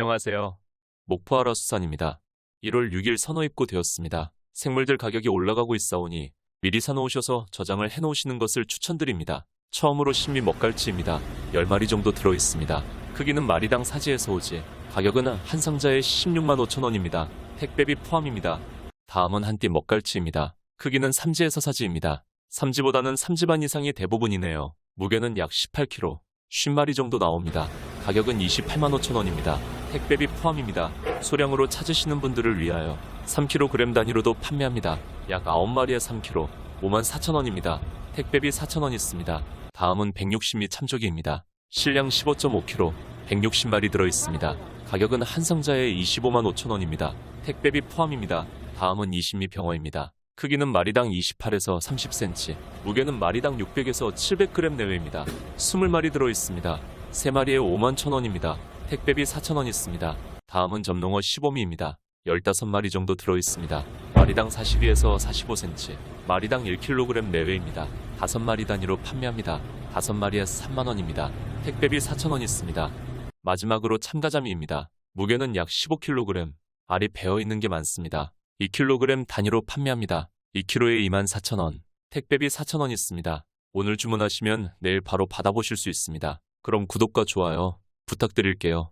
안녕하세요. 목포하라 수산입니다. 1월 6일 선호 입고 되었습니다. 생물들 가격이 올라가고 있사오니 미리 사놓으셔서 저장을 해놓으시는 것을 추천드립니다. 처음으로 신미 먹갈치입니다. 10마리 정도 들어있습니다. 크기는 마리당 사지에서 오지. 가격은 한 상자에 16만 5천 원입니다. 택배비 포함입니다. 다음은 한띠 먹갈치입니다. 크기는 삼지에서 사지입니다. 삼지보다는 삼지 반 이상이 대부분이네요. 무게는 약 18kg, 50마리 정도 나옵니다. 가격은 28만 5천 원입니다. 택배비 포함입니다. 소량으로 찾으시는 분들을 위하여 3kg 단위로도 판매합니다. 약 9마리에 3kg, 5만 4천 원입니다. 택배비 4천 원 있습니다. 다음은 160미 참조기입니다. 실량 15.5kg, 160마리 들어있습니다. 가격은 한 상자에 25만 5천 원입니다. 택배비 포함입니다. 다음은 20미 병어입니다. 크기는 마리당 28에서 30cm, 무게는 마리당 600에서 700g 내외입니다. 20마리 들어있습니다. 3마리에 5만 1천원입니다. 택배비 4천원 있습니다. 다음은 점농어 15미입니다. 15마리 정도 들어있습니다. 마리당 42에서 45cm, 마리당 1kg 내외입니다. 5마리 단위로 판매합니다. 5마리에 3만원입니다. 택배비 4천원 있습니다. 마지막으로 참가자미입니다. 무게는 약 15kg, 알이 배어있는 게 많습니다. 2kg 단위로 판매합니다. 2kg에 24,000원, 택배비 4,000원 있습니다. 오늘 주문하시면 내일 바로 받아보실 수 있습니다. 그럼 구독과 좋아요 부탁드릴게요.